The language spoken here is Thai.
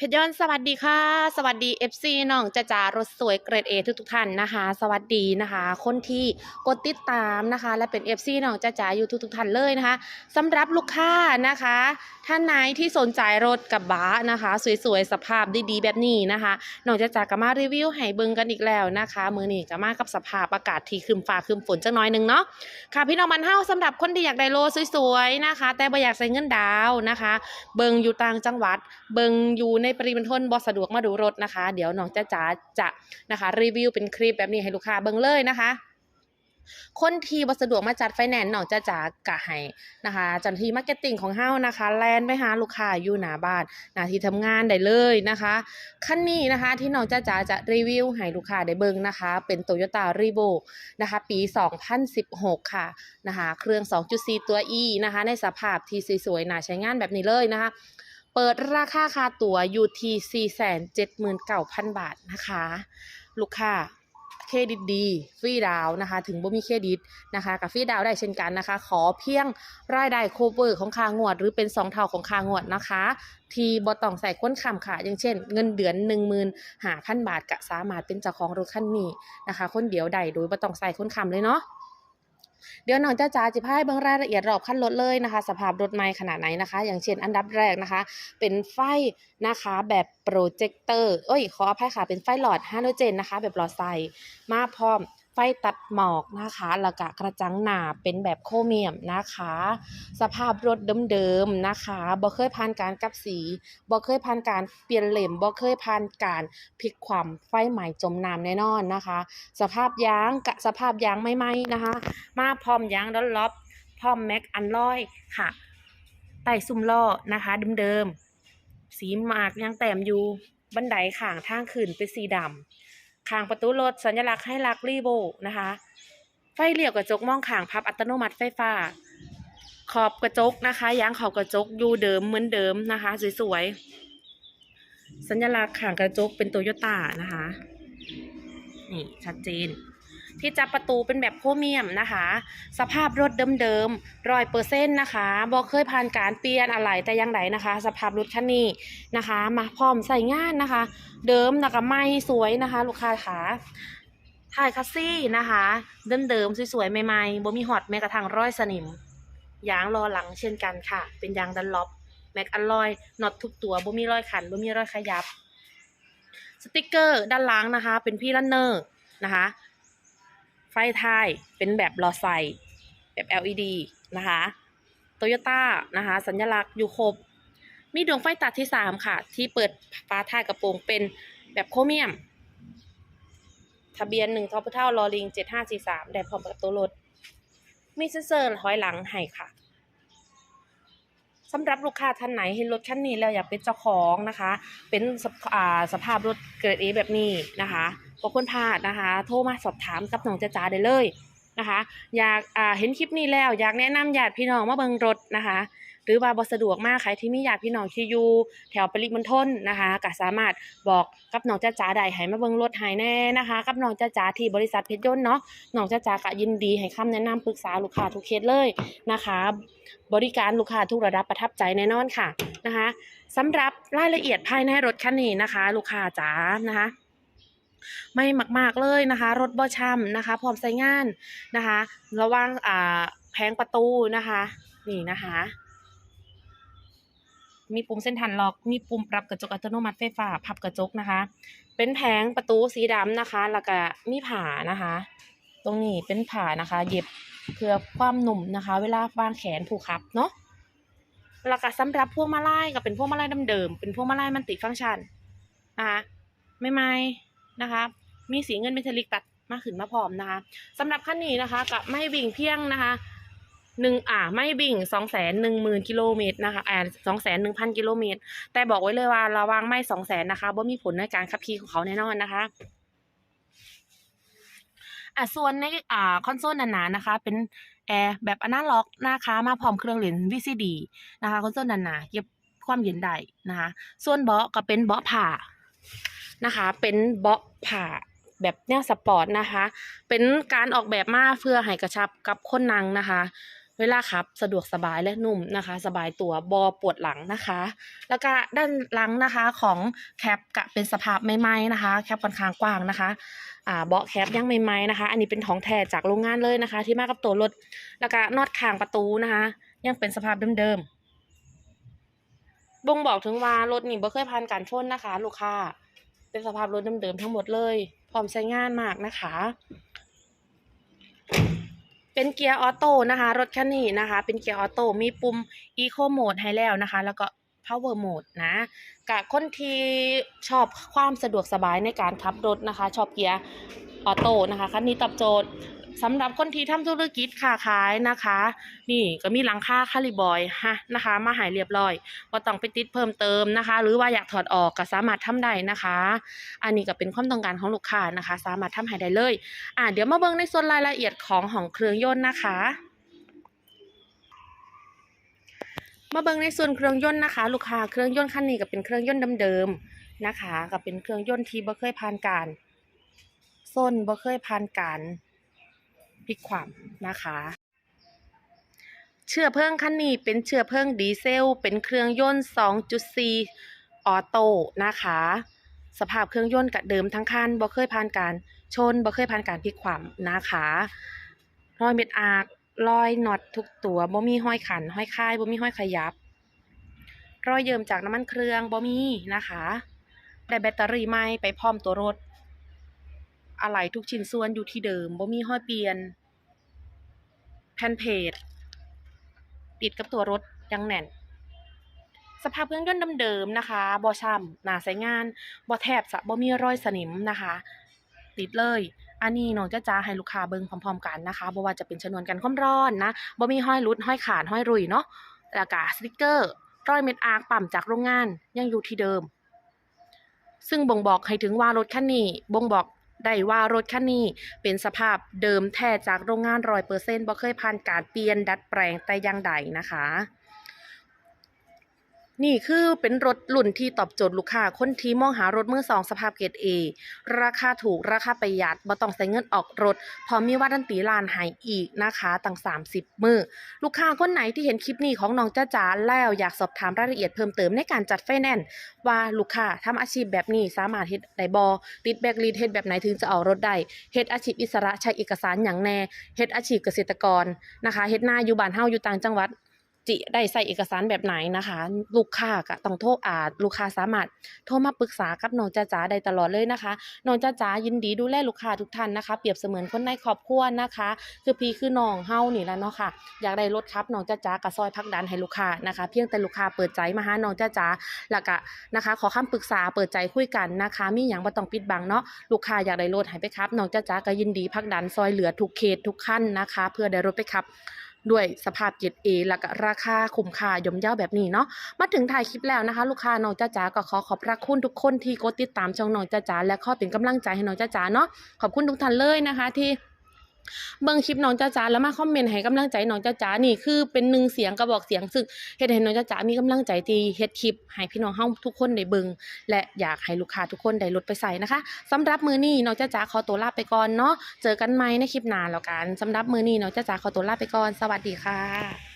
เพชรยนต์สวัสดีค่ะ สวัสดี FC น้องจ้าจ๋ารถสวยเกรด A ทุกทุกท่านนะคะ สวัสดีนะคะ คนที่กดติดตามนะคะ และเป็น FC น้องจ้าจ๋าอยู่ทุกทุกท่านเลยนะคะสำหรับลูกค้านะคะ ท่านไหนที่สนใจรถกับบะนะคะ สวยๆสภาพดีๆ แบบนี้นะคะน้องจ้าจ๋าก็มารีวิวให้เบิ่งกันอีกแล้วนะคะ มือนี้ก็มากับสภาพอากาศที่ครึมฟ้าครึมฝนจังน้อยนึงเนาะค่ะพี่น้องมันเฮาสำหรับคนที่อยากได้โลสวยๆนะคะ แต่บ่อยากใส่เงินดาวนะคะ เบิงอยู่ต่างจังหวัดเบิงอยู่ในปริมณฑลบ่สะดวกมาดูรถนะคะ เดี๋ยวน้องจ้าจ๋าจะนะคะ รีวิวเป็นคลิปแบบนี้ให้ลูกค้าเบิงเลยนะคะคนที่บ่สะดวกมาจัดไฟแนนซ์น้องจ้าจ๋ากะให้นะคะจันทีมาร์เก็ตติ้งของเฮานะคะ แลนไปหาลูกค้าอยู่หน้าบ้านหน้าที่ทำงานได้เลยนะคะคันนี้นะคะที่น้องจ้าจ๋าจะรีวิวให้ลูกค้าได้เบิงนะคะ เป็น Toyota r e v o นะคะ ปี 2016 ค่ะนะคะ เครื่อง 2.4 ตัว E นะคะ ในสภาพที่สวยๆน่าใช้งานแบบนี้เลยนะคะ เปิดราคาค่าตั๋วอยู่ที่ 479,000 บาทนะคะ ลูกค้าเครดิตดีฟรีดาวนะคะ ถึงบ่มีเครดิตนะคะ กับฟรีดาวได้เช่นกันนะคะ ขอเพียงรายได้โคเวอร์ของค่างวด หรือเป็น 2 เท่าของค่างวดนะคะ ที่บ่ต้องใส่ค้นคำค่ะ อย่างเช่น เงินเดือน15,000บาทก็สามารถเป็นเจ้าของรถคันนี้นะคะ คนเดียวได้โดยบ่ต้องใส่ค้นคำเลยเนาะ เดี๋ยวน้องจ้าจ๋าจะพายเบื้องรายละเอียดรอบขั้นรถเลยนะคะ สภาพรถไม่ขนาดไหนนะคะ อย่างเช่นอันดับแรกนะคะ เป็นไฟนะคะแบบโปรเจคเตอร์เอ้ยขออภัยค่ะเป็นไฟหลอดฮาโลเจนนะคะ แบบหลอดไฟมาพร้อม ตัดหมอกนะคะแล้วก็กระจังหนาเป็นแบบโครเมียมนะคะ สภาพรถเดิมๆนะคะบ่เคยผ่านการกับสีบ่เคยผ่านการเปลี่ยนเหล่มบ่เคยผ่านการพลิกความไฟใหม่จมน้ำแน่นอนนะคะ สภาพยางกะสภาพยางไม่ไหมนะคะ มาพร้อมยางดอลล็อบพร้อมแม็กอันลอยค่ะไต่ซุ่มล้อนะคะเดิมๆสีหมากยังแต้มอยู่บันไดข้างทางขึ้นเป็นสีดำ ข้างประตูรถสัญลักษณ์ให้ลักรีโบนะคะ ไฟเลี้ยวกระจกมองข้างพับอัตโนมัติไฟฟ้า ขอบกระจกนะคะยางขอบกระจกอยู่เดิมเหมือนเดิมนะคะ สวยๆ สัญลักษณ์ข้างกระจกเป็นโตโยต้านะคะ นี่ชัดเจน ที่จับประตูเป็นแบบโครเมียมนะคะ สภาพรถเดิมๆร้อยเปอร์เซ็นต์นะคะบอกเคยผ่านการเปลี่ยนอะไรแต่ยังไงนะคะ สภาพรถคันนี้นะคะ มาพร้อมใส่งานนะคะ เดิมนะคะไม่สวยนะคะ ลูกค้าขาถ่ายคัสซี่นะคะเดิมๆสวยๆใหม่ๆบ่มีฮอตแม้กระทั่งร้อยสนิมยางรอหลังเช่นกันค่ะ เป็นยางดันล็อปแม็กอลลอยน็อตทุกตัวบ่มีรอยขันบ่มีรอยขยับ สติกเกอร์ด้านหลังนะคะ เป็นพี่ลันเนอร์นะคะ ไฟท้ายเป็นแบบหลอดไฟ แบบ LED นะคะโตโยต้านะคะ สัญลักษณ์อยู่ครบ มีดวงไฟตัดที่ 3 ค่ะ ที่เปิดฟ้าท้ายกระโปรงเป็นแบบโครเมียม ทะเบียนหนึ่งทอพเท่าลอลิงเจ็ดห้าสี่สามได้พร้อมกับตัวรถ มีเซ็นเซอร์ถอยหลังให้ค่ะ สำหรับลูกค้าท่านไหนเห็นรถคันนี้แล้วอยากเป็นเจ้าของนะคะ เป็นสภาสภาพรถเกรดเอแบบนี้นะคะก็ควรพลาดนะคะ โทรมาสอบถามกับน้องจ้าจ้าได้เลยนะคะ อยากเห็นคลิปนี้แล้ว อยากแนะนำญาติพี่น้องมาเบิ่งรถนะคะ หรือว่าบ่สะดวกมากใครที่มีญาติพี่น้องที่อยู่แถวปริมณฑลนะคะก็สามารถบอกกับน้องจ้าจ๋าได้ให้มาเบิ่งรถให้แน่นะคะ กับน้องจ้าจ๋าที่บริษัทเพชรยนต์เนาะน้องจ้าจ๋าก็ยินดีให้คำแนะนำปรึกษาลูกค้าทุกเคสเลยนะคะ บริการลูกค้าทุกระดับประทับใจแน่นอนค่ะนะคะสำหรับรายละเอียดภายในรถคันนี้นะคะ ลูกค้าจ๋านะคะไม่มากๆเลยนะคะ รถบ่ช้ำนะคะ พร้อมใช้งานนะคะ ระว่างอ่าแผงประตูนะคะ นี่นะคะ มีปุ่มเส้นทันล็อก มีปุ่มปรับกระจกอัตโนมัติไฟฟ้าพับกระจกนะคะ เป็นแผงประตูสีดำนะคะ แล้วก็มีผ่านะคะ ตรงนี้เป็นผ่านะคะ เย็บเพื่อความหนุ่มนะคะ เวลาวางแขนผูกขับเนาะแล้วก็สำหรับพวงมาลัยก็เป็นพวงมาลัยเดิมๆเป็นพวงมาลัยมันติฟังก์ชันนะคะไม่ไม่นะคะ มีสีเงินเมทัลลิกตัดมาขึ้นมาพร้อมนะคะสำหรับคันนี้นะคะกับไม่วิ่งเพียงนะคะ หนึ่งอ่าไม่วิ่งสองแสนหนึ่งหมื่นกิโลเมตรนะคะอ่าสองแสนหนึ่งพันกิโลเมตร แต่บอกไว้เลยว่าระวังไม่สองแสนนะคะว่ามีผลในการขับขี่ของเขาแน่นอนนะคะอะส่วนในอ่าคอนโซลหนาๆนะคะ เป็นแอร์แบบอนาล็อกนะคะมาพร้อมเครื่องเล่น VCD นะคะคอนโซลหนาๆเก็บความเย็นได้นะคะ ส่วนเบาะก็เป็นเบาะผ้านะคะ เป็นเบาะผ้าแบบแนวสปอร์ตนะคะ เป็นการออกแบบมาเพื่อให้กระชับกับคนนั่งนะคะ เวลาขับ สะดวกสบายและนุ่มนะคะ สบายตัวบอปวดหลังนะคะ แล้วก็ด้านหลังนะคะของแคปกะเป็นสภาพใหม่ๆนะคะ แคปค่อนข้างกว้างนะคะอ่าเบาะแคปยังใหม่ๆนะคะ อันนี้เป็นของแท้จากโรงงานเลยนะคะ ที่มากับตัวรถแล้วก็นอตข้างประตูนะคะ ยังเป็นสภาพเดิมๆบ่งบอกถึงว่ารถนี่บ่เคยผ่านการชนนะคะ ลูกค้าเป็นสภาพรถเดิมๆทั้งหมดเลย พร้อมใช้งานมากนะคะ เป็นเกียร์ออโต้นะคะ รถคันนี้นะคะ เป็นเกียร์ออโต้มีปุ่ม Eco Mode ให้แล้วนะคะ แล้วก็ Power Mode นะกับคนที่ชอบความสะดวกสบายในการขับรถนะคะ ชอบเกียร์ออโต้นะคะคันนี้ตอบโจทย์ สำหรับคนที่ทำธุรกิจค้าขายนะคะ นี่ก็มีหลังคาคาลิบอยฮะนะคะ มาหายเรียบร้อยว่าต้องไปติดเพิ่มเติมนะคะ หรือว่าอยากถอดออกก็สามารถทำได้นะคะ อันนี้ก็เป็นความต้องการของลูกค้านะคะ สามารถทำให้ได้เลยอ่าเดี๋ยวมาเบิ่งในส่วนรายละเอียดของของเครื่องยนต์นะคะมาเบิ่งในส่วนเครื่องยนต์นะคะ ลูกค้าเครื่องยนต์คันนี้ก็เป็นเครื่องยนต์เดิมๆนะคะก็เป็นเครื่องยนต์ที่บ่เคยผ่านการส้นบ่เคยผ่านการ พลิกความนะคะ เชื้อเพลิงคันนี้เป็นเชื้อเพลิงดีเซล เป็นเครื่องยนต์ 2.4 ออโต้นะคะ สภาพเครื่องยนต์กับเดิมทั้งคันบ่เคยผ่านการชนบ่เคยผ่านการพลิกคว่ำนะคะรอยเม็ดอาร์กรอยน็อตทุกตัวบ่มีห้อยขันห้อยค่ายบ่มีห้อยขยับ รอยเยิมจากน้ำมันเครื่องบ่มีนะคะได้แบตเตอรี่ใหม่ไปพร้อมตัวรถ อะไหล่ทุกชิ้นส่วนอยู่ที่เดิมบ่มีห้อยเปลี่ยน แผ่นเพจติดกับตัวรถยังแน่น สภาพเครื่องยนต์เดิมๆนะคะบ่ช้ำหนาใช้งานบ่แทบจะบ่มีรอยสนิมนะคะ ติดเลย อันนี้น้องจะจ้าให้ลูกค้าเบิ่งพร้อมๆกันนะคะบ่ว่าจะเป็นชนวนกันความร้อนนะบ่มีห้อยหลุดห้อยขาดห้อยรุยเนาะแล้วก็สติกเกอร์รอยเม็ดอาร์คปั๊มจากโรงงานยังอยู่ที่เดิม ซึ่งบ่งบอกให้ถึงว่ารถคันนี้บ่งบอก ได้ว่ารถคันนี้เป็นสภาพเดิมแท้จากโรงงานร้อยเปอร์เซ็นต์บ่เคยผ่านการเปลี่ยนดัดแปลงแต่อย่างใดนะคะ นี่คือเป็นรถรุ่นที่ตอบโจทย์ลูกค้าคนที่มองหารถมือสองสภาพเกรด A ราคาถูกราคาประหยัดบ่ต้องใส่เงินออกรถพร้อมมีวารันตีลานให้อีกนะคะตั้ง 30 มือลูกค้าคนไหนที่เห็นคลิปนี้ของน้องจ้าจ๋าแล้วอยากสอบถามรายละเอียดเพิ่มเติมในการจัดไฟแนนซ์ว่าลูกค้าทำอาชีพแบบนี้สามารถเฮ็ดได้บ่ติดแบกลีดเฮ็ดแบบไหนถึงจะเอารถได้เฮ็ดอาชีพอิสระใช้เอกสารหยังแน่เฮ็ดอาชีพเกษตรกรนะคะเฮ็ดหน้าอยู่บ้านเฮาอยู่ต่างจังหวัด จิได้ใส่เอกสารแบบไหนนะคะ ลูกค้าก็ต้องโทรอาลูกค้าสามารถโทรมาปรึกษากับน้องจ้าจ๋าได้ตลอดเลยนะคะน้องจ้าจ๋ายินดีดูแลลูกค้าทุกท่านนะคะ เปรียบเสมือนคนในครอบครัวนะคะ คือพี่คือน้องเฮานี่แหละเนาะค่ะ อยากได้รถครับน้องจ้าจ๋าก็ซอยพักดันให้ลูกค้านะคะ เพียงแต่ลูกค้าเปิดใจมาหาน้องจ้าจ๋าแล้วก็นะคะ ขอคำปรึกษาเปิดใจคุยกันนะคะ มีหยังบ่ต้องปิดบังเนาะลูกค้าอยากได้รถให้ไปครับน้องจ้าจ๋าก็ยินดีพักดันซอยเหลือทุกเขตทุกขั้นนะคะ เพื่อได้รถไปขับ ด้วยสภาพเกรติเอแล้วก็ราคาคุ้มค่าย่อมเยาแบบนี้เนาะมาถึงถ่ายคลิปแล้วนะคะ ลูกค้าน้องจ้าจ๋าก็ขอขอบพระคุณทุกคนที่กดติดตามช่องน้องจ้าจ๋าและขอเป็นกำลังใจให้น้องจ้าจ๋าเนาะขอบคุณทุกท่านเลยนะคะที่ เบิ่งคลิปน้องจ้าจ๋าแล้วมาคอมเมนต์ให้กำลังใจน้องจ้าจ๋านี่คือเป็นหนึ่งเสียงกระบอกเสียงซึ่งเฮ็ดให้น้องจ้าจ๋ามีกำลังใจที่เฮ็ดคลิปให้พี่น้องเฮาทุกคนได้เบิ่งและอยากให้ลูกค้าทุกคนได้ลดไปใส่นะคะสำหรับมือนี้น้องจ้าจ๋าขอตัวลาไปก่อนเนาะเจอกันใหม่ในคลิปหน้าแล้วกันสำหรับมือนี้น้องจ้าจ๋าขอตัวลาไปก่อน สวัสดีค่ะ